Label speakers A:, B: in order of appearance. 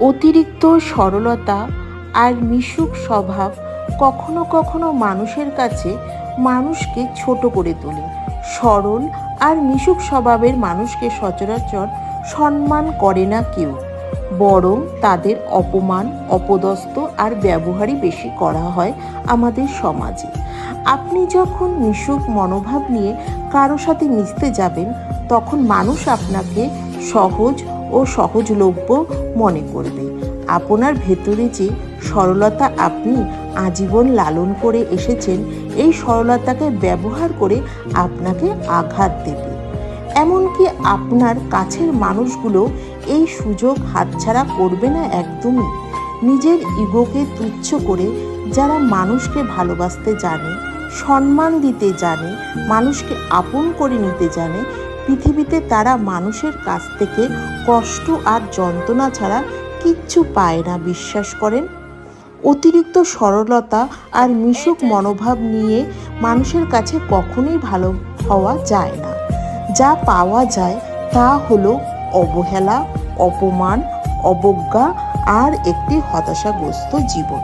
A: অতিরিক্ত সরলতা আর মিশুক স্বভাব কখনো কখনো মানুষের কাছে মানুষকে ছোট করে তোলে। সরল আর মিশুক স্বভাবের মানুষকে সচরাচর সম্মান করে না কেউ। বরং তাদের অপমান, অপদস্থ আর ব্যবহারই বেশি করা হয় আমাদের সমাজে। আপনি যখন মিশুক মনোভাব নিয়ে কারও সাথে মিশতে যাবেন, তখন মানুষ আপনাকে সহজ ও সহজলভ্য মনে করবে। আপনার ভেতরে যে সরলতা আপনি আজীবন লালন করে এসেছেন, এই সরলতাকে ব্যবহার করে আপনাকে আঘাত দেবে। এমনকি আপনার কাছের মানুষগুলো এই সুযোগ হাতছাড়া করবে না একদমই। নিজের ইগোকে তুচ্ছ করে যারা মানুষকে ভালোবাসতে জানে, সম্মান দিতে জানে, মানুষকে আপন করে নিতে জানে পৃথিবীতে তারা মানুষের কাছ থেকে কষ্ট আর যন্ত্রণা ছাড়া কিচ্ছু পায় না, বিশ্বাস করেন? অতিরিক্ত সরলতা আর মিশুক মনোভাব নিয়ে মানুষের কাছে কখনোই ভালো হওয়া যায় না। যা পাওয়া যায় তা হলো অবহেলা, অপমান, অবজ্ঞা আর একটি হতাশাগ্রস্ত জীবন।